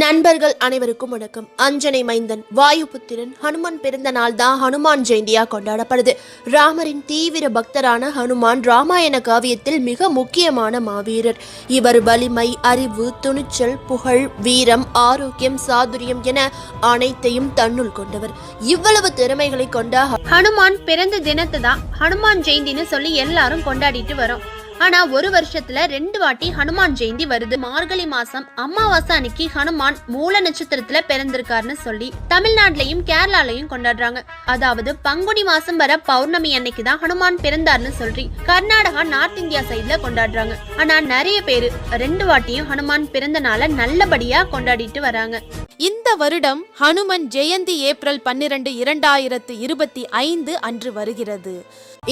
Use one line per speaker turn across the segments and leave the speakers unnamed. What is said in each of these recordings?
நண்பர்கள் அனைவருக்கும் வணக்கம். அஞ்சனை மைந்தன் வாயுபுத்திரன் ஹனுமான் பிறந்த நாள் தான் ஹனுமான் ஜெயந்தியா கொண்டாடப்படுது. ராமரின் தீவிர பக்தரான ஹனுமான் ராமாயண காவியத்தில் மிக முக்கியமான மாவீரர். இவர் வலிமை அறிவு துணிச்சல் புகழ் வீரம் ஆரோக்கியம் சாதுரியம் என அனைத்தையும் தன்னுள் கொண்டவர். இவ்வளவு திறமைகளை கொண்ட
ஹனுமான் பிறந்த தினத்தை தான் ஹனுமான் ஜெயந்தின்னு சொல்லி எல்லாரும் கொண்டாடிட்டு வரோம். ஆனா ஒரு வருஷத்துல ரெண்டு வாட்டி ஹனுமான் ஜெயந்தி வருது. மார்கழி மாசம் அமாவாசை அன்னைக்கு ஹனுமான் மூல நட்சத்திரத்துல பிறந்திருக்காருன்னு சொல்லி தமிழ்நாட்டிலையும் கேரளாலையும் கொண்டாடுறாங்க. அதாவது பங்குனி மாசம் வர பௌர்ணமி அன்னைக்கு தான் ஹனுமான் பிறந்தாருன்னு சொல்றி கர்நாடகா நார்த் இந்தியா சைட்ல கொண்டாடுறாங்க. ஆனா நிறைய பேரு ரெண்டு வாட்டியும் ஹனுமான் பிறந்த நாளை நல்லபடியா கொண்டாடிட்டு வராங்க.
இந்த வருடம் ஹனுமன் ஜெயந்தி ஏப்ரல் பன்னிரண்டு இரண்டாயிரத்து இருபத்தி ஐந்து அன்று வருகிறது.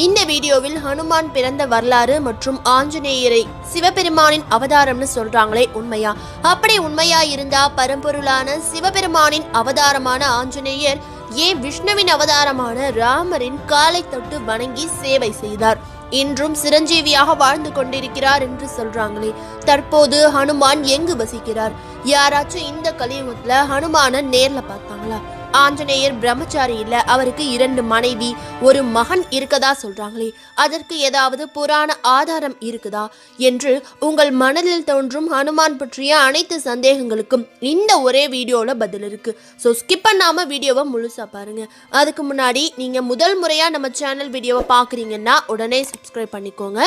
இந்த வீடியோவில் ஹனுமான் பிறந்த வரலாறு மற்றும் ஆஞ்சநேயரை சிவபெருமானின் அவதாரம்னு சொல்றாங்களே உண்மையா? அப்படி உண்மையா இருந்தா பரம்பொருளான சிவபெருமானின் அவதாரமான ஆஞ்சநேயர் ஏன் விஷ்ணுவின் அவதாரமான ராமரின் காலை தொட்டு வணங்கி சேவை செய்தார்? இன்றும் சிரஞ்சீவியாக வாழ்ந்து கொண்டிருக்கிறார் என்று சொல்றாங்களே. தற்போது ஹனுமான் எங்கு வசிக்கிறார்? யாராச்சும் இந்த கலியுகத்துல ஹனுமான நேர்ல பார்த்தாங்களா ஆஞ்சநேயர் பிரம்மச்சாரி இல்ல அவருக்கு இரண்டு மனைவி ஒரு மகன் இருக்கதா சொல்றாங்களே அதற்கு ஏதாவது புராண ஆதாரம் இருக்குதா என்று உங்கள் மனதில் தோன்றும் ஹனுமான் பற்றிய அனைத்து சந்தேகங்களுக்கும் இந்த ஒரே வீடியோவில் பதில் இருக்கு. ஸோ ஸ்கிப் பண்ணாம வீடியோவை முழுசா பாருங்க. அதுக்கு முன்னாடி நீங்க முதல் முறையா நம்ம சேனல் வீடியோவை பாக்குறீங்கன்னா உடனே சப்ஸ்கிரைப் பண்ணிக்கோங்க.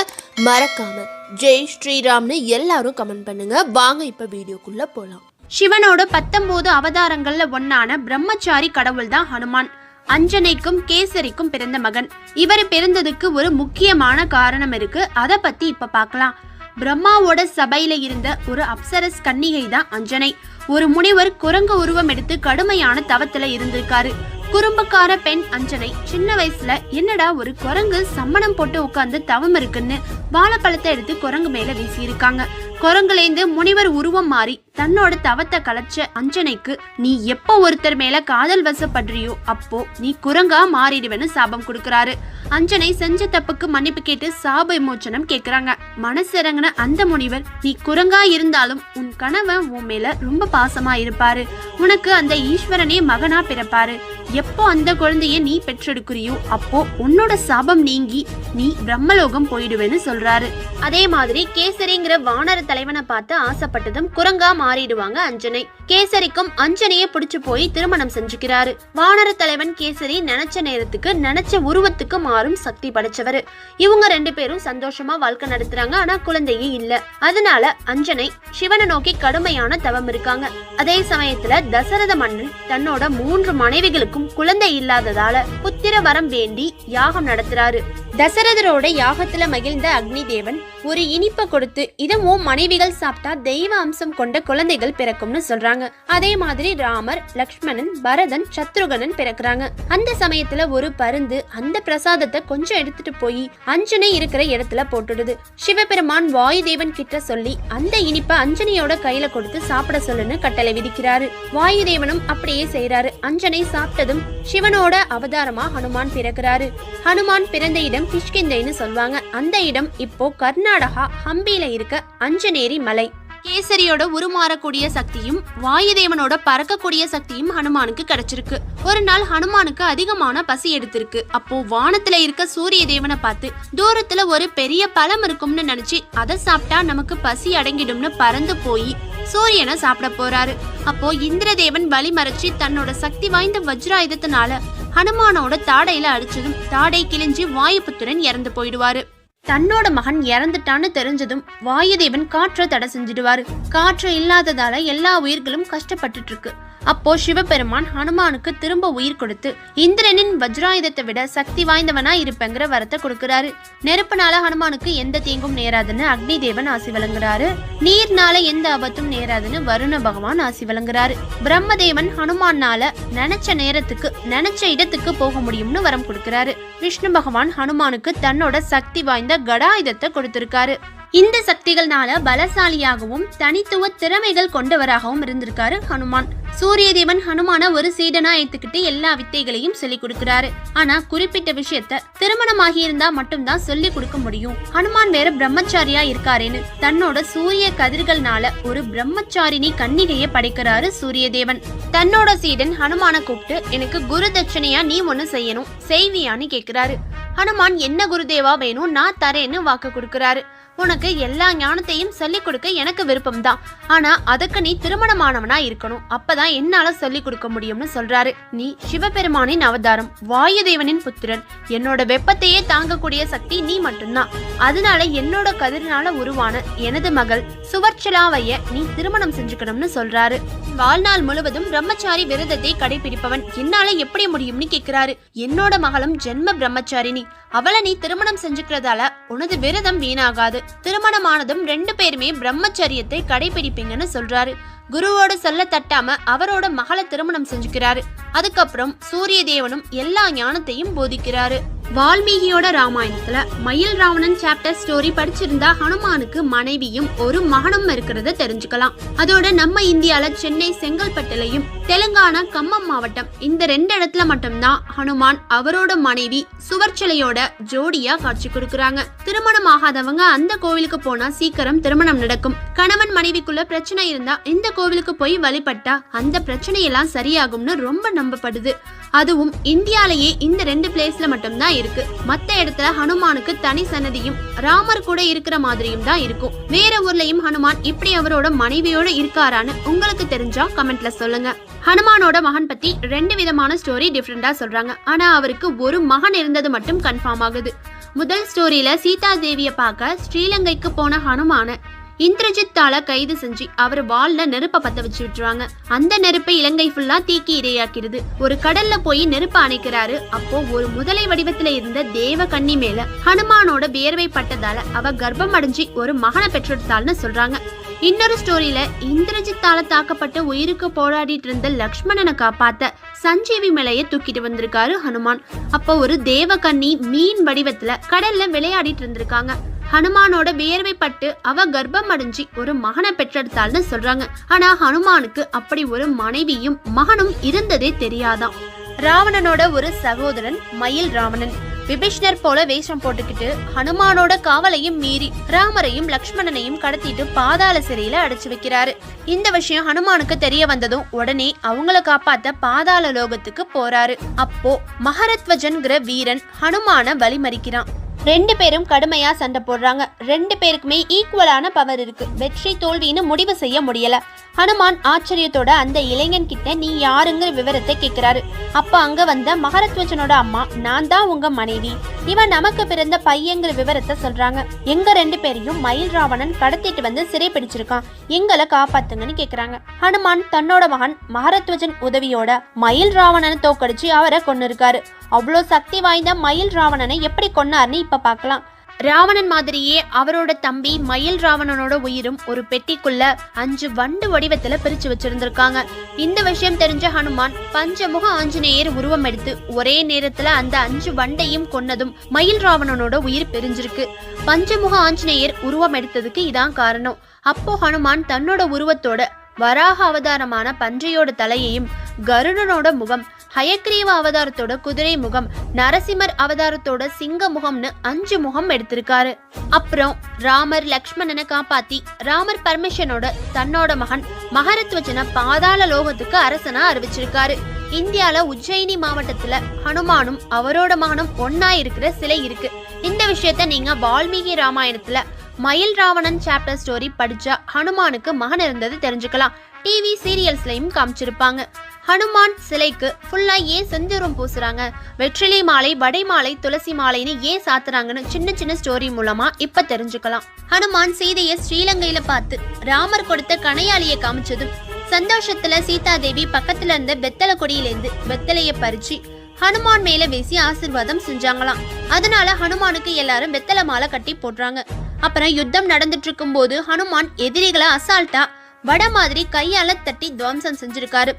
மறக்காம. ஜெய் ஸ்ரீராம்னு எல்லாரும் கமெண்ட் பண்ணுங்க. வாங்க இப்ப வீடியோக்குள்ள போலாம்.
சிவனோட பத்தொன்பது அவதாரங்கள்ல ஒன்னான பிரம்மச்சாரி கடவுள் தான் ஹனுமான். அஞ்சனைக்கும் கேசரிக்கும் பிறந்த மகன். இவர் பிறந்ததுக்கு ஒரு முக்கியமான காரணம் இருக்கு. அதை பத்தி இப்ப பார்க்கலாம். பிரம்மாவோட சபையில இருந்த ஒரு அப்சரஸ் கன்னிகை தான் அஞ்சனை. ஒரு முனிவர் குரங்கு உருவம் எடுத்து கடுமையான தவத்துல இருந்திருக்காரு. குறும்புக்கார பெண் அஞ்சனை சின்ன வயசுல என்னடா ஒரு குரங்கு சம்மணம் போட்டு உட்கார்ந்து தவம் இருக்குன்னு வாழைப்பழத்தை எடுத்து குரங்கு மேல வீசி இருக்காங்க குரங்குலேந்து முனிவர் உருவம் மாறி தன்னோட தவத்தை கலைச்ச அஞ்சனைக்கு நீ எப்போ ஒருத்தர் மேல காதல் வசப்படுறியோ அப்போ நீ குரங்கா மாறிடுவேன்னு சாபம் கொடுக்கறாரு அஞ்சனை செஞ்ச தப்புக்கு மன்னிப்பு கேட்டு சாப விமோச்சனம் கேக்குறாங்க. மனசிறங்கின அந்த முனிவர் நீ குரங்கா இருந்தாலும் உன் கணவன் உன் மேல ரொம்ப பாசமா இருப்பாரு. உனக்கு அந்த ஈஸ்வரனே மகனா பிறப்பாரு. எப்போ அந்த குழந்தைய நீ பெற்றெடுக்கிறியோ அப்போ உன்னோட சாபம் நீங்கி நீ பிரம்மலோகம் போயிடுவேன்னு சொல்றாரு. அதே மாதிரி கேசரிங்கிற வானர தலைவனை பார்த்து ஆசைப்பட்டதும் குரங்கா மாறிடுவாங்க அஞ்சனை. கேசரிக்கும் அஞ்சனையே பிடிச்சு போய் திருமணம் செஞ்சுக்கிறாரு. வானர தலைவன் கேசரி நினைச்ச நேரத்துக்கு நினைச்ச உருவத்துக்கு மாறும் சக்தி படைச்சவர். இவங்க ரெண்டு பேரும் சந்தோஷமா வாழ்க்கை நடத்துறாங்க ஆனா குழந்தையே இல்ல. அதனால அஞ்சனை சிவனை நோக்கி கடுமையான தவம் இருக்காங்க. அதே சமயத்துல தசரத மன்னன் தன்னோட மூன்று மனைவிகளுக்கும் குழந்தை இல்லாததால புத்திர வரம் வேண்டி யாகம் நடத்துறாரு. தசரதரோட யாகத்துல மகிழ்ந்த அக்னி தேவன் ஒரு இனிப்பை கொடுத்து இதுவும் மனைவிகள் சாப்பிட்டா தெய்வ அம்சம் கொண்ட குழந்தைகள் பிறக்கும்னு சொல்றாங்க. அதே மாதிரி ராமர் லக்ஷ்மணன் பரதன் சத்ருகனன் பிறக்குறாங்க. அந்த சமயத்துல ஒரு பருந்து அந்த பிரசாதத்தை கொஞ்சம் எடுத்துட்டு போய் அஞ்சனை இருக்கிற இடத்துல போட்டுடுது. சிவபெருமான் வாயுதேவன் கிட்ட சொல்லி அந்த இனிப்பை அஞ்சனையோட கையில கொடுத்து சாப்பிட சொல்லுன்னு கட்டளை விதிக்கிறாரு. வாயுதேவனும் அப்படியே செய்யறாரு அஞ்சனை சாப்பிட்டதும் சிவனோட அவதாரமா ஹனுமான் பிறக்கிறாரு. ஹனுமான் பிறந்த இடம் கிஷ்கிந்தைன்னு சொல்லுவாங்க. அந்த இடம் இப்போ கர்நாடகா ஹம்பியில இருக்க அஞ்சனேரி மலை. கேசரியோட உருமாறக்கூடிய சக்தியும் வாயுதேவனோட பறக்கக்கூடிய சக்தியும் ஹனுமானுக்கு கிடைச்சிருக்கு. ஒரு நாள் ஹனுமானுக்கு அதிகமான பசி எடுத்திருக்கு. அப்போ வானத்துல இருக்க சூரிய தேவனை பார்த்து தூரத்துல ஒரு பெரிய பழம் இருக்கும்னு நினைச்சு அதை சாப்பிட்டா நமக்கு பசி அடங்கிடும்னு பறந்து போய் சூரியனை சாப்பிட போறாரு. அப்போ இந்திரதேவன் வழி மறைச்சு தன்னோட சக்தி வாய்ந்த வஜ்ராயுதத்தினால ஹனுமானோட தாடையில அடிச்சதும் தாடை கிழிஞ்சு வாயுபுத்திரன் இறந்து போயிடுவாரு. தன்னோட மகன் இறந்துட்டான்னு தெரிஞ்சதும் வாயுதேவன் காற்றை தடை செஞ்சிடுவாரு. காற்று இல்லாததால எல்லா உயிர்களும் கஷ்டப்பட்டுட்டு இருக்கு. அப்போ சிவபெருமான் ஹனுமானுக்கு திரும்ப உயிர் கொடுத்து இந்திரனின் வஜ்ராயுதத்தை விட சக்தி வாய்ந்தவனா இருப்பேங்கிற வரத்தை கொடுக்கிறாரு. நெருப்புனால ஹனுமானுக்கு எந்த தீங்கும் நேராதுன்னு அக்னி தேவன் ஆசி வழங்குறாரு. நீர்னால எந்த ஆபத்தும் நேராதுன்னு வருண பகவான் ஆசி வழங்குறாரு. பிரம்மதேவன் ஹனுமான்னால நினைச்ச நேரத்துக்கு நினைச்ச இடத்துக்கு போக முடியும்னு வரம் கொடுக்கிறாரு. விஷ்ணு பகவான் ஹனுமானுக்கு தன்னோட சக்தி வாய்ந்த கடாயுதத்தை கொடுத்திருக்காரு. இந்த சக்திகள்னால பலசாலியாகவும் தனித்துவ திறமைகள் கொண்டவராகவும் இருந்திருக்காரு ஹனுமான். சூரிய தேவன் ஹனுமான ஒரு சீடனா ஏத்துக்கிட்டு எல்லா வித்தைகளையும் சொல்லி கொடுக்கிறாரு. ஆனா குறிப்பிட்ட விஷயத்த திருமணம் ஆகியிருந்தா மட்டும்தான் சொல்லி கொடுக்க முடியும். ஹனுமான் வேற பிரம்மச்சாரியா இருக்காரேன்னு. தன்னோட சூரிய கதிர்கள்னால ஒரு பிரம்மச்சாரினி கன்னிகையை படைக்கிறாரு சூரிய தேவன் தன்னோட சீடன் ஹனுமான கூப்பிட்டு எனக்கு குரு தட்சணையா நீ ஒண்ணு செய்யணும். செய்வியான்னு கேக்குறாரு. ஹனுமான் என்ன குருதேவா வேணும்? நான் தரேன்னு வாக்கு கொடுக்கிறாரு. உனக்கு எல்லா ஞானத்தையும் சொல்லிக் கொடுக்க எனக்கு விருப்பம்தான். ஆனா அதுக்கு நீ திருமணமானவனா இருக்கணும். அப்பதான் என்னால சொல்லிக் கொடுக்க முடியும்னு சொல்றாரு. நீ சிவபெருமானின் அவதாரம் வாயுதேவனின் புத்திரன். என்னோட வெப்பத்தையே தாங்கக்கூடிய சக்தி நீ மட்டும்தான். அதனால என்னோட கதிரினால உருவான எனது மகள் சுவர்ச்சலாவைய நீ திருமணம் செஞ்சுக்கணும்னு சொல்றாரு. வாழ்நாள் முழுவதும் பிரம்மச்சாரி விரதத்தை கடைபிடிப்பவன். என்னால எப்படி முடியும்னு கேக்குறாரு. என்னோட மகளும் ஜென்ம பிரம்மச்சாரினி. அவளை நீ திருமணம் செஞ்சுக்கிறதால உனது விரதம் வீணாகாது. திருமணமானதும் ரெண்டு பேருமே பிரம்மச்சரியத்தை கடைபிடிப்பீங்கன்னு சொல்றாரு. குருவோட சொல்ல தட்டாம அவரோட மகளை திருமணம் செஞ்சுக்கிறாரு. அதுக்கப்புறம் சூரிய தேவனும் எல்லா ஞானத்தையும் போதிக்கிறாரு. வால்மீகியோட ராமாயணத்துல மயில் ராவணன் சாப்டர் ஸ்டோரி படிச்சிருந்தா ஹனுமானுக்கு மனைவியும் ஒரு மகனும் இருக்கிறத தெரிஞ்சுக்கலாம். அதோட நம்ம இந்தியால சென்னை செங்கல்பட்டுலையும் தெலுங்கானா கம்மம் மாவட்டம் இந்த ரெண்டு இடத்துல மட்டும்தான் ஹனுமான் அவரோட மனைவி சுவர்ச்சலையோட ஜோடியா காட்சி கொடுக்கறாங்க. திருமணம் ஆகாதவங்க அந்த கோவிலுக்கு போனா சீக்கிரம் திருமணம் நடக்கும். கணவன் மனைவிக்குள்ள பிரச்சனை இருந்தா இந்த கோவிலுக்கு போய் வழிபட்டா அந்த பிரச்சனையெல்லாம் சரியாகும்னு ரொம்ப நம்பப்படுது. அதுவும் இந்தியாலேயே இந்த ரெண்டு பிளேஸ்ல மட்டும்தான் இருக்கு. மத்த இடத்துல ஹனுமானுக்கு தனி சன்னதியும் ராமர் கூட இருக்கிற மாதிரியும் தான் இருக்கும். வேற ஊர்லயும் ஹனுமான் இப்படி அவரோட மனைவியோட இருக்காரான்னு உங்களுக்கு தெரிஞ்சா கமெண்ட்ல சொல்லுங்க. ஹனுமானோட மகன் பத்தி ரெண்டு விதமான ஸ்டோரி டிஃப்ரெண்டா சொல்றாங்க. ஆனா அவருக்கு ஒரு மகன் இருந்தது மட்டும் கன்ஃபார்ம் ஆகுது. முதல் ஸ்டோரியில சீதா தேவிய பார்க்க ஸ்ரீலங்கைக்கு போன ஹனுமான இந்திரஜித்தால கைது செஞ்சு அவர் வால்ல நெருப்ப பத்த வச்சு விட்டுருவாங்க. அந்த நெருப்பை இலங்கை ஃபுல்லா தீக்கி இரையாக்கிடுது. ஒரு கடல்ல போய் நெருப்பு அணைக்கிறாரு. அப்போ ஒரு முதலை வடிவத்துல இருந்த தேவ கண்ணி மேல ஹனுமானோட வியர்வை பட்டதால அவ கர்ப்பம் அடைஞ்சு ஒரு மகனை பெற்றெடுத்தாள்னு சொல்றாங்க. இன்னொரு ஸ்டோரியில இந்திரஜித்தால தாக்கப்பட்டு உயிருக்கு போராடிட்டு இருந்த லக்ஷ்மணனை காப்பாத்த சஞ்சீவி மலைய தூக்கிட்டு வந்திருக்காரு ஹனுமான். அப்போ ஒரு தேவகன்னி மீன் வடிவத்துல கடல்ல விளையாடிட்டு இருந்திருக்காங்க. ஹனுமானோட வியர்வைப்பட்டு அவ கர்ப்பம் அடைஞ்சு ஒரு மகனை பெற்றெடுத்தாள்னு சொல்றாங்க. ஆனா ஹனுமானுக்கு அப்படி ஒரு மனைவியும் மகனும் இருந்ததே தெரியாதாம் ராவணனோட ஒரு சகோதரன் மயில் ராவணன். விபீஷ்ணர் போல வேஷம் போட்டுக்கிட்டு ஹனுமானோட காவலையும் மீறி ராமரையும் லக்ஷ்மணனையும் கடத்திட்டு பாதாள சிறையில அடைச்சு வைக்கிறாரு. இந்த விஷயம் ஹனுமானுக்கு தெரிய வந்ததும் உடனே அவங்கள காப்பாத்த பாதாள லோகத்துக்கு போறாரு. அப்போ மகரத்வஜன்கிற வீரன் ஹனுமான வழிமறிக்கிறான். ரெண்டு பேரும் கடுமையா சண்டை போடுறாங்க. ரெண்டு பேருக்குமே ஈக்குவலான பவர் இருக்கு. வெற்றி தோல்வின்னு முடிவு செய்ய முடியல. ஹனுமான் ஆச்சரியத்தோட அந்த இளைஞன் கிட்ட நீ யாருங்கிற விவரத்தை கேட்கிறாரு அப்ப அங்க வந்த மகரத்வஜனோட அம்மா நான் தான் உங்க மனைவி. இவன் நமக்கு பிறந்த பையங்கிற விவரத்தை சொல்றாங்க. எங்க ரெண்டு பேரையும் மயில் ராவணன் கடத்திட்டு வந்து சிறை பிடிச்சிருக்கான். எங்களை காப்பாத்துங்கன்னு கேக்குறாங்க. ஹனுமான் தன்னோட மகன் மகரத்வஜன் உதவியோட மயில் ராவணனை தோக்கடிச்சு அவரை கொன்னு இருக்காரு அவ்வளோ சக்தி வாய்ந்த மயில் ராவணனை எப்படி கொன்னார்னு இப்ப பார்க்கலாம் ராவணன் மாதிரியே அவரோட தம்பி மயில் ராவணனோட உயிரும் ஒரு பெட்டிக்குள்ள அஞ்சு வண்டு வடிவத்துல பிரிச்சு வச்சிருந்திருக்காங்க. இந்த விஷயம் தெரிஞ்ச ஹனுமான் பஞ்சமுக ஆஞ்சநேயர் உருவம் எடுத்து ஒரே நேரத்துல அந்த அஞ்சு வண்டையும் கொன்னதும் மயில் ராவணனோட உயிர் பிரிஞ்சிருக்கு. பஞ்சமுக ஆஞ்சநேயர் உருவம் எடுத்ததுக்கு இதான் காரணம். அப்போ ஹனுமான் தன்னோட உருவத்தோட வராக அவதாரமான பன்றியோட தலையையும் கருடனோட முகம் ஹயக்ரீவ அவதாரத்தோட குதிரை முகம் நரசிம்மர் அவதாரத்தோட சிங்க முகம்னு அஞ்சு முகம் எடுத்திருக்காரு. அப்புறம் ராமர் லக்ஷ்மணனை காப்பாத்தி ராமர் பர்மிஷனோட தன்னோட மகன் மகரத்வஜனை பாதாள லோகத்துக்கு அரசனா அறிவிச்சிருக்காரு. இந்தியால உஜ்ஜயினி மாவட்டத்துல ஹனுமானும் அவரோட மகனும் ஒன்னா இருக்கிற சிலை இருக்கு. இந்த விஷயத்த நீங்க வால்மீகி ராமாயணத்துல மயில் ராவணன் சாப்டர் ஸ்டோரி படிச்சா ஹனுமானுக்கு மகன் இருந்தது தெரிஞ்சுக்கலாம். டிவி சீரியல்ஸ்லயும் காமிச்சிருப்பாங்க. ஹனுமான் சிலைக்கு ஃபுல்லா ஏன் செந்தூரம் பூசுறாங்க? வெற்றிலை மாலை வடை மாலை துளசி மாலைன்னு ஏன் சாத்துறாங்கன்னு சின்ன சின்ன ஸ்டோரி மூலமா இப்ப தெரிஞ்சுக்கலாம். ஹனுமான் சீதையை ஸ்ரீலங்கையில பார்த்து ராமர் கொடுத்த கணையாளியை காமிச்சதும் சந்தோஷத்துல சீதாதேவி பக்கத்துல இருந்த வெத்தலை கொடியிலேருந்து வெத்தலைய பறிச்சு ஹனுமான் மேல வீசி ஆசிர்வாதம் செஞ்சாங்களாம். அதனால ஹனுமானுக்கு எல்லாரும் வெத்தலை மாலை கட்டி போடுறாங்க. அப்புறம் யுத்தம் நடந்துட்டு இருக்கும்போது ஹனுமான் எதிரிகளை அசால்ட்டா வட மாதிரி கையால தட்டி துவம்சம் செஞ்சிருக்காரு.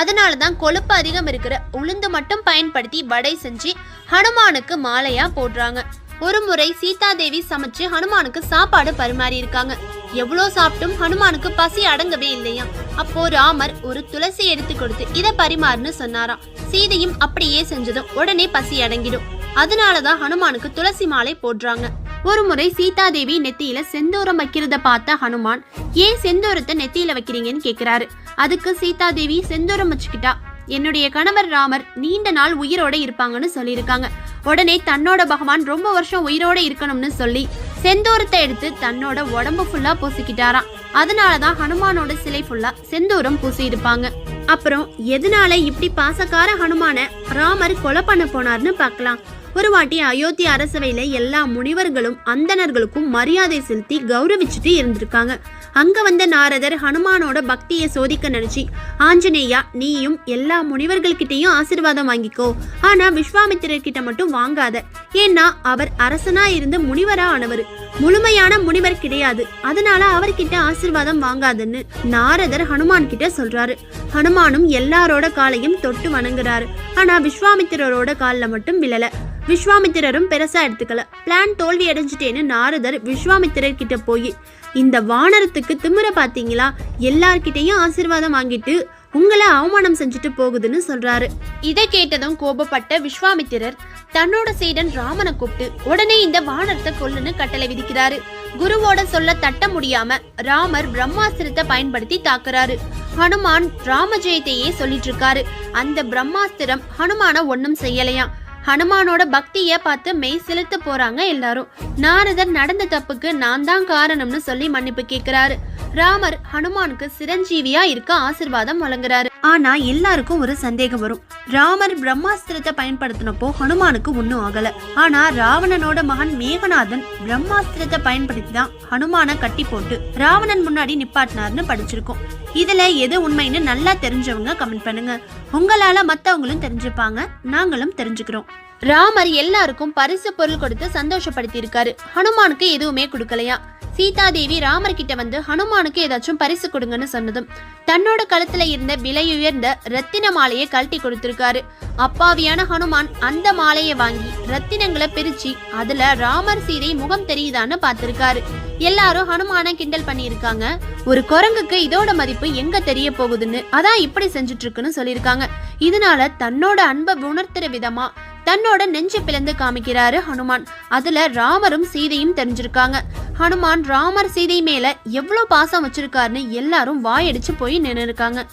அதனால தான் கொழுப்பு அதிகம் இருக்கிற உளுந்து மட்டும் பயன்படுத்தி வடை செஞ்சு ஹனுமானுக்கு மாலையா போடுறாங்க. ஒரு முறை சீதாதேவி சமைச்சு ஹனுமானுக்கு சாப்பாடு பரிமாறி இருக்காங்க. எவ்வளோ சாப்பிட்டும் ஹனுமானுக்கு பசி அடங்கவே இல்லையா அப்போ ராமர் ஒரு துளசி எடுத்து கொடுத்து இதை பரிமாறுன்னு சொன்னாராம். சீதையும் அப்படியே செஞ்சதும் உடனே பசி அடங்கிடும். அதனாலதான் ஹனுமானுக்கு துளசி மாலை போடுறாங்க. ஒரு முறை சீதாதேவி நெத்தியில செந்தூரம் வைக்கிறத பார்த்த ஹனுமான் ஏன் செந்தூரத்தை நெத்தியில வைக்கிறீங்கன்னு கேக்குறாரு. அதுக்கு சீதா தேவி செந்தூரம் வச்சுக்கிட்டா. என்னுடைய கணவர் ராமர் நீண்ட நாள் உயிரோட இருப்பாங்கன்னு சொல்லியிருக்காங்க. உடனே தன்னோட பகவான் ரொம்ப வருஷம் உயிரோட இருக்கணும்னு சொல்லி செந்தூரத்தை எடுத்து தன்னோட உடம்பு ஃபுல்லா பூசிக்கிட்டாராம். அதனாலதான் ஹனுமானோட சிலை ஃபுல்லா செந்தூரம் பூசி இருப்பாங்க அப்புறம் எதனால இப்படி பாசக்கார ஹனுமான ராமர் கொலை பண்ண போனார்னு பார்க்கலாம். ஒரு வாட்டி அயோத்தி அரசவையில எல்லா முனிவர்களும் அந்தணர்களுக்கும் மரியாதை செலுத்தி கௌரவிச்சுட்டு இருந்திருக்காங்க. அங்க வந்த நாரதர் ஹனுமானோட பக்தியை சோதிக்க நினைச்சு ஆஞ்சநேயா நீயும் எல்லா முனிவர்கள்கிட்டயும் ஆசிர்வாதம் வாங்கிக்கோ. ஆனா விஸ்வாமித்திரர்கிட்ட மட்டும் வாங்காத. ஏன்னா அவர் அரசனா இருந்து முனிவரா ஆனவர். முழுமையான முனிவர் கிடையாது. அதனால அவர்கிட்ட ஆசிர்வாதம் வாங்காதுன்னு நாரதர் ஹனுமான் கிட்ட சொல்றாரு. ஹனுமானும் எல்லாரோட காலையும் தொட்டு வணங்குறாரு. ஆனா விஸ்வாமித்திரரோட காலில் மட்டும் விழல. விஸ்வாமித்திரரும் பெருசா எடுத்துக்கல. பிளான் தோல்வி அடைஞ்சிட்டேன்னு நாரதர் விஸ்வாமித்திரர் கிட்ட போய் இந்த வானரத்துக்கு திமிர பாத்தீங்களா? எல்லார்கிட்டையும் ஆசீர்வாதம் வாங்கிட்டு உங்களை அவமானம் செஞ்சுட்டு போகுதுன்னு சொல்றாரு. இதை கேட்டதும் கோபப்பட்ட விஸ்வாமித்திரர் தன்னோட சீடன் ராமனை கூப்பிட்டு உடனே இந்த வானரத்தை கொல்லுன்னு கட்டளை விதிக்கிறாரு. குருவோட சொல்ல தட்ட முடியாம ராமர் பிரம்மாஸ்திரத்தை பயன்படுத்தி தாக்குறாரு. ஹனுமான் ராமஜெயத்தையே சொல்லிட்டு இருக்காரு. அந்த பிரம்மாஸ்திரம் ஹனுமான ஒன்னும் செய்யலையாம். ஹனுமானோட பக்திய பார்த்து மெய் செலுத்த போறாங்க எல்லாரும். நாரதர் நடந்த தப்புக்கு நான் தான் காரணம்னு சொல்லி மன்னிப்பு கேக்குறாரு. ராமர் ஹனுமானுக்கு சிரஞ்சீவியா இருக்க ஆசிர்வாதம் வழங்குறாரு. ஆனா எல்லாருக்கும் ஒரு சந்தேகம் வரும். ராமர் பிரம்மாஸ்திரத்தை பயன்படுத்தினப்போ ஹனுமானுக்கு ஒன்னும் ஆகல. ஆனா ராவணனோட மகன் மேகநாதன் பிரம்மாஸ்திரத்தை பயன்படுத்தி தான் ஹனுமான கட்டி போட்டு ராவணன் முன்னாடி நிப்பாட்டினார்னு படிச்சிருக்கோம். இதுல எது உண்மைன்னு நல்லா தெரிஞ்சவங்க கமெண்ட் பண்ணுங்க. உங்களால மத்தவங்களும் தெரிஞ்சுப்பாங்க. நாங்களும் தெரிஞ்சுக்கிறோம். ராமர் எல்லாருக்கும் பரிசு பொருள் கொடுத்து சந்தோஷப்படுத்தி இருக்காரு ஹனுமானுக்கு எதுவுமே கொடுக்கலையா? சீதாதேவி ராமர் கிட்ட வந்து ஹனுமானுக்கு ஏதாச்சும் பரிசு கொடுங்கன்னு சொன்னதும் தன்னோட கழுத்துல இருந்த விலையுயர்ந்த ரத்தின மாலையை கழட்டி கொடுத்திருக்காரு. அப்பாவியான ஹனுமான் அந்த மாலையை வாங்கி ரத்தினங்களை பிரிச்சு அதுல ராமர் சீதை முகம் தெரியுதான்னு பார்த்திருக்காரு. எல்லாரும் ஹனுமான கிண்டல் பண்ணியிருக்காங்க. ஒரு குரங்குக்கு இதோட மதிப்பு எங்க தெரிய போகுதுன்னு அதான் இப்படி செஞ்சுட்டு இருக்குன்னு சொல்லியிருக்காங்க. இதனால தன்னோட அன்பை உணர்த்துற விதமா தன்னோட நெஞ்சு பிளந்து காமிக்கிறாரு ஹனுமான். அதுல ராமரும் சீதையும் தெரிஞ்சிருக்காங்க. ஹனுமான் ராமர் சீதை மேல எவ்வளவு பாசம் வச்சிருக்காருன்னு எல்லாரும் வாயடிச்சு போய் நின்று இருக்காங்க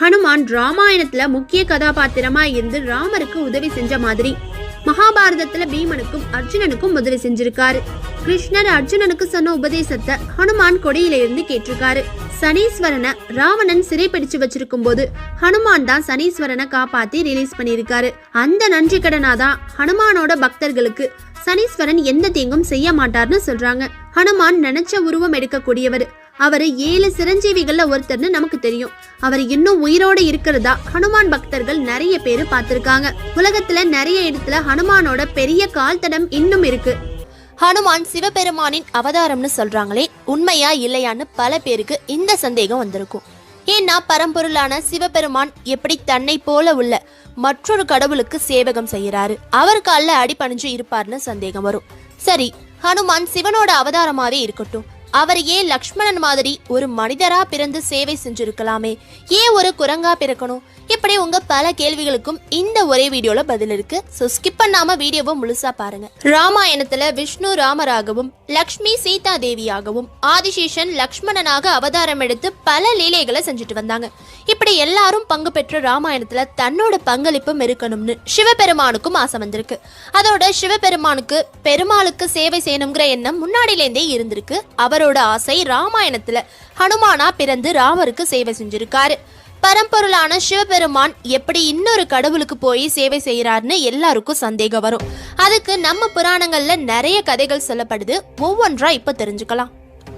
ஹனுமான் ராமாயணத்துல முக்கிய கதாபாத்திரமா இருந்து ராமருக்கு உதவி செஞ்ச மாதிரி. மகாபாரதத்துல பீமனுக்கும் அர்ஜுனனுக்கும் உதவி செஞ்சிருக்காரு. கிருஷ்ணர் அர்ஜுனனுக்கு சொன்ன உபதேசத்தை ஹனுமான் கொடியில இருந்து கேட்டிருக்காரு. சனீஸ்வரனை ராவணன் சிறைப்பிடிச்சு வச்சிருக்கும் போது ஹனுமான் தான் சனீஸ்வரனை காப்பாத்தி ரிலீஸ் பண்ணியிருக்காரு. அந்த நன்றி கடனாதான் ஹனுமானோட பக்தர்களுக்கு சனீஸ்வரன் எந்த தீங்கும் செய்ய மாட்டார்னு சொல்றாங்க. ஹனுமான் நினைச்ச உருவம் எடுக்கக்கூடியவர். அவர் ஏழு சிரஞ்சீவிகள்ல ஒருத்தர்னு நமக்கு தெரியும். அவர் இன்னும் உயிரோட இருக்கிறதா? ஹனுமான் பக்தர்கள் நிறைய பேர் பார்த்திருக்காங்க. உலகத்துல நிறைய இடத்துல ஹனுமானோட பெரிய கால் தடம் இன்னும் இருக்கு.
ஹனுமான் சிவபெருமானின் அவதாரம்னு சொல்றாங்களே உண்மையா இல்லையான்னு பல பேருக்கு இந்த சந்தேகம் வந்திருக்கும். ஏன்னா பரம்பொருளான சிவபெருமான் எப்படி தன்னை போல உள்ள மற்றொரு கடவுளுக்கு சேவகம் செய்யறாரு அவர் காலில் அடிபணிஞ்சு இருப்பார்னு சந்தேகம் வரும். சரி ஹனுமான் சிவனோட அவதாரமாவே இருக்கட்டும். அவர் ஏன் லக்ஷ்மணன் மாதிரி ஒரு மனிதரா பிறந்து சேவை செஞ்சிருக்கலாமே. ஏன் ஒரு குரங்கா பிறக்கணும்? இப்படி உங்க பல கேள்விகளுக்கும் இந்த ஒரே வீடியோல பதில் இருக்கு. சோ ஸ்கிப் பண்ணாம வீடியோவை முழுசா பாருங்க. ராமாயணத்துல விஷ்ணு ராமராகவும் லக்ஷ்மி சீதா தேவியாகவும் ஆதிசேஷன் லக்ஷ்மணனாக அவதாரம் எடுத்து பல லீலைகளை செஞ்சுட்டு வந்தாங்க. இப்படி எல்லாரும் பங்கு பெற்ற ராமாயணத்துல தன்னோட பங்களிப்பும் இருக்கணும்னு சிவபெருமானுக்கும் ஆசை வந்திருக்கு. அதோட சிவபெருமானுக்கு பெருமாளுக்கு சேவை செய்யணுங்கிற எண்ணம் முன்னாடியிலேருந்தே இருந்திருக்கு. அவர் அவரோட ஆசை ராமாயணத்துல ஹனுமானா பிறந்து ராமருக்கு சேவை செஞ்சிருக்காரு. பரம்பொருளான சிவபெருமான் எப்படி இன்னொரு கடவுளுக்கு போய் சேவை செய்யறாருன்னு எல்லாருக்கும் சந்தேகம் வரும். அதுக்கு நம்ம புராணங்கள்ல நிறைய கதைகள் சொல்லப்படுது. ஒவ்வொன்றா இப்ப தெரிஞ்சுக்கலாம்.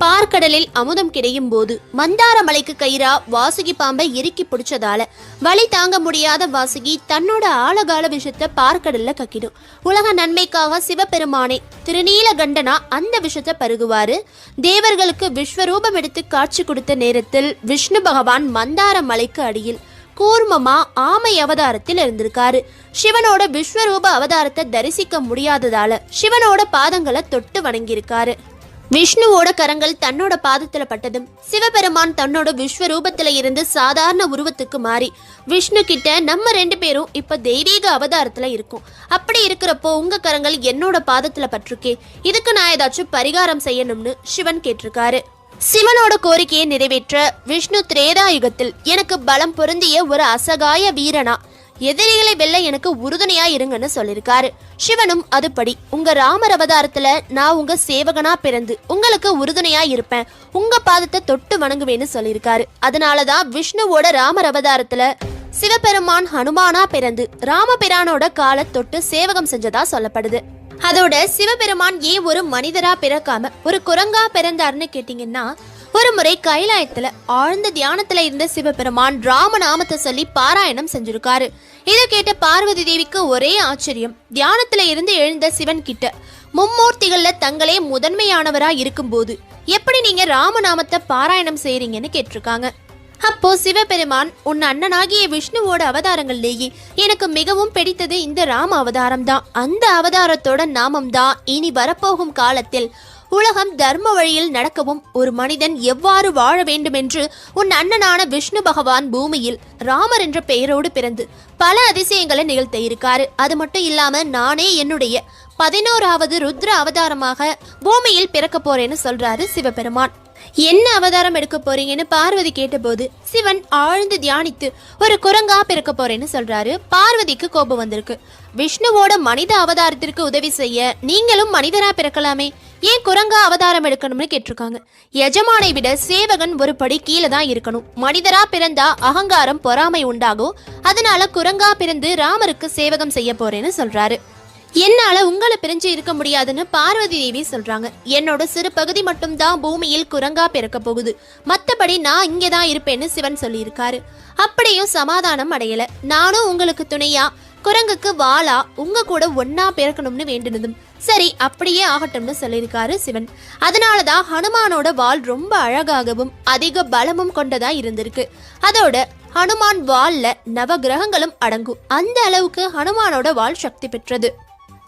பார்க்கடலில் அமுதம் கிடையும் போது மந்தார மலைக்கு கயிறா வாசுகி பாம்பை இறுக்கி பிடிச்சதால வலி தாங்க முடியாத வாசுகி தன்னோட ஆழகால விஷத்தை பார்க்கடல்ல கக்கிடும். உலக நன்மைக்காக சிவபெருமானே திருநீலகண்டனா அந்த விஷத்தை பருகுவாரு. தேவர்களுக்கு விஸ்வரூபம் எடுத்து காட்சி கொடுத்த நேரத்தில் விஷ்ணு பகவான் மந்தார மலைக்கு அடியில் கூர்மமா ஆமை அவதாரத்தில் இருந்திருக்காரு. சிவனோட விஸ்வரூப அவதாரத்தை தரிசிக்க முடியாததால சிவனோட பாதங்களை தொட்டு வணங்கியிருக்காரு. விஷ்ணுவோட கரங்கள் தன்னோட பாதத்துல பட்டதும் சிவபெருமான் தன்னோட விஸ்வரூபத்துல இருந்து சாதாரண உருவத்துக்கு மாறி விஷ்ணு கிட்ட நம்ம ரெண்டு பேரும் இப்ப தெய்வீக அவதாரத்துல இருக்கும். அப்படி இருக்கிறப்போ உங்க கரங்கள் என்னோட பாதத்துல பட்டிருக்கே இதுக்கு நான் ஏதாச்சும் பரிகாரம் செய்யணும்னு சிவன் கேட்டிருக்காரு. சிவனோட கோரிக்கையை நிறைவேற்ற விஷ்ணு திரேதாயுகத்தில் எனக்கு பலம் பொருந்திய ஒரு அசகாய வீரனா எதிரிகளை வெல்ல எனக்கு உறுதுணையா இருங்கன்னு சொல்லியிருக்காரு சிவனும் அதுபடி உங்க ராமர் அவதாரத்துல நான் உங்க சேவகனா பிறந்து உங்களுக்கு உறுதுணையா இருப்பேன். உங்க பாதத்தை தொட்டு வணங்குவேன்னு சொல்லியிருக்காரு அதனாலதான் விஷ்ணுவோட ராமர் அவதாரத்துல சிவபெருமான் ஹனுமானா பிறந்து ராமபிரானோட காலை தொட்டு சேவகம் செஞ்சதா சொல்லப்படுது. அதோட சிவபெருமான் ஏன் ஒரு மனிதரா பிறக்காம ஒரு குரங்கா பிறந்தாருன்னு கேட்டீங்கன்னா ஒரு முறை கைலாயத்துல ஆழ்ந்த தியானத்துல இருந்த சிவபெருமான் ராமநாமத்தை சொல்லி பாராயணம் செஞ்சிருக்காரு. இதை கேட்ட பார்வதி தேவிக்கு ஒரே ஆச்சரியம். தியானத்துல இருந்து எழுந்த சிவன் கிட்ட மும்மூர்த்திகள்ல தங்களே முதன்மையானவரா இருக்கும்போது எப்படி நீங்க ராமநாமத்தை பாராயணம் செய்றீங்கன்னு கேட்டிருக்காங்க. அப்போ சிவபெருமான் உன் அண்ணனாகிய விஷ்ணுவோட அவதாரங்கள்லேயே எனக்கு மிகவும் பிடித்தது இந்த ராம அவதாரம் தான். அந்த அவதாரத்தோட நாமம் தான். இனி வரப்போகும் காலத்தில் உலகம் தர்ம வழியில் நடக்கவும் ஒரு மனிதன் எவ்வாறு வாழ வேண்டுமென்று உன் அண்ணனான விஷ்ணு பகவான் பூமியில் ராமர் என்ற பெயரோடு பிறந்து பல அதிசயங்களை நிகழ்த்த இருக்காரு. அது மட்டும் இல்லாம நானே என்னுடைய பதினோராவது ருத்ர அவதாரமாக பூமியில் பிறக்க போறேன்னு சொல்றாரு சிவபெருமான். என்ன அவதாரம் எடுக்க போறீங்கன்னு பார்வதி கேட்டபோது சிவன் ஆழ்ந்து தியானித்து ஒரு குரங்கா பிறக்க போறேன்னு சொல்றாரு. பார்வதிக்கு கோபம் வந்திருக்கு. விஷ்ணுவோட மனித அவதாரத்திற்கு உதவி செய்ய நீங்களும் மனிதரா பிறக்கலாமே. ஏன் குரங்கா அவதாரம் எடுக்கணும்னு கேட்டிருக்காங்க. எஜமானை விட சேவகன் ஒரு படி கீழே தான் இருக்கணும். மனிதரா பிறந்தா அகங்காரம் பொறாமை உண்டாகும். அதனால குரங்கா பிறந்து ராமருக்கு சேவகம் செய்ய போறேன்னு சொல்றாரு. என்னால உங்களை பிரிஞ்சு இருக்க முடியாதுன்னு பார்வதி தேவி சொல்றாங்க. என்னோட சிறு பகுதி மட்டும்தான் பூமியில் குரங்கா பிறக்க போகுது. மத்தபடி நான் இங்கே தான் இருப்பேன்னு சிவன் சொல்லியிருக்காரு. அப்படியும் சமாதானம் அடையல. நானும் உங்களுக்கு துணையா குரங்குக்கு வாளா உங்க கூட ஒன்னா பிறக்கணும்னு வேண்டினதும் சரி அப்படியே ஆகட்டும்னு சொல்லியிருக்காரு சிவன். அதனாலதான் ஹனுமானோட வாள் ரொம்ப அழகாகவும் அதிக பலமும் கொண்டதா இருந்திருக்கு. அதோட ஹனுமான் வால்ல நவ கிரகங்களும் அடங்கும். அந்த அளவுக்கு ஹனுமானோட வாள் சக்தி பெற்றது.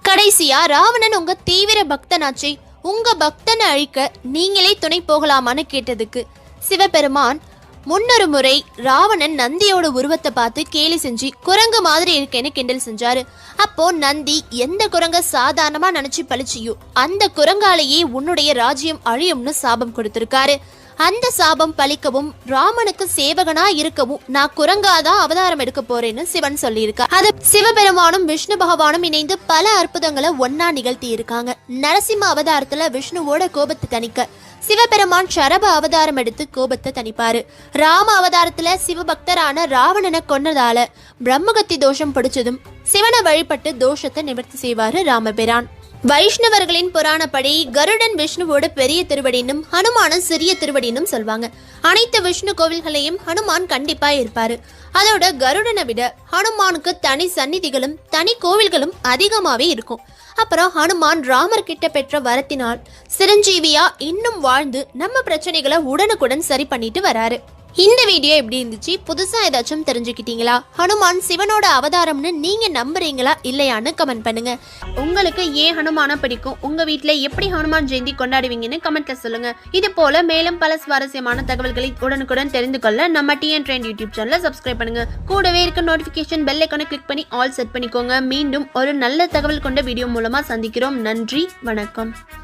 கடைசியா ராவணன் உங்க தீவிர பக்தனாச்சே உங்க பக்தனை அழிக்க நீங்களே துணை போகலாமான்னு கேட்டதுக்கு சிவபெருமான் முன்னொரு முறை ராவணன் நந்தியோட உருவத்தை பார்த்து கேலி செஞ்சு குரங்கு மாதிரி இருக்கேன்னு கிண்டல் செஞ்சாரு. அப்போ நந்தி எந்த குரங்க சாதாரணமா நினைச்சு பழிச்சியோ அந்த குரங்காலேயே உன்னுடைய ராஜ்யம் அழியும்னு சாபம் கொடுத்திருக்காரு. அந்த சாபம் பழிக்கவும் ராமனுக்கு சேவகனா இருக்கவும் நான் குரங்காதான் அவதாரம் எடுக்க போறேன்னு சிவன் சொல்லியிருக்கா. அது சிவபெருமானும் விஷ்ணு பகவானும் இணைந்து பல அற்புதங்களை ஒன்னா நிகழ்த்தி இருக்காங்க நரசிம்ம அவதாரத்துல விஷ்ணுவோட கோபத்தை தணிக்க சிவபெருமான் சரப அவதாரம் எடுத்து கோபத்தை தணிப்பாரு. ராம அவதாரத்துல சிவபக்தரான ராவணனை கொன்னதால பிரம்மகத்தி தோஷம் பிடிச்சதும் சிவனை வழிபட்டு தோஷத்தை நிவர்த்தி செய்வாரு ராமபிரான். வைஷ்ணவர்களின் புராணப்படி கருடன் விஷ்ணுவோட பெரிய திருவடினும் ஹனுமானும் சிறிய திருவடினும் சொல்வாங்க. அனைத்து விஷ்ணு கோவில்களையும் ஹனுமான் கண்டிப்பா இருப்பாரு. அதோட கருடனை விட ஹனுமானுக்கு தனி சந்நிதிகளும் தனி கோவில்களும் அதிகமாவே இருக்கும். அப்புறம் ஹனுமான் ராமர் கிட்ட பெற்ற வரத்தினால் சிரஞ்சீவியா இன்னும் வாழ்ந்து நம்ம பிரச்சனைகளை உடனுக்குடன் சரி பண்ணிட்டு வராரு. இந்த வீடியோ எப்படி இருந்துச்சு? புதுசாக ஏதாச்சும் தெரிஞ்சுக்கிட்டீங்களா? ஹனுமான் சிவனோட அவதாரம்னு நீங்கள் நம்புறீங்களா? இல்லையான்னு கமெண்ட் பண்ணுங்க.
உங்களுக்கு ஏன் ஹனுமானை பிடிக்கும்? உங்கள் வீட்டில் எப்படி ஹனுமான் ஜெயந்தி கொண்டாடுவீங்கன்னு கமெண்ட்ல சொல்லுங்க. இது போல மேலும் பல சுவாரஸ்யமான தகவல்களை உடனுக்குடன் தெரிந்து கொள்ள நம்ம டிஎன் ட்ரெண்ட் யூடியூப் சேனலை சப்ஸ்கிரைப் பண்ணுங்க. கூடவே இருக்க நோட்டிபிகேஷன் பெல் ஐக்கனை கிளிக் பண்ணி ஆல் செட் பண்ணிக்கோங்க. மீண்டும் ஒரு நல்ல தகவல் கொண்ட வீடியோ மூலமாக சந்திக்கிறோம். நன்றி. வணக்கம்.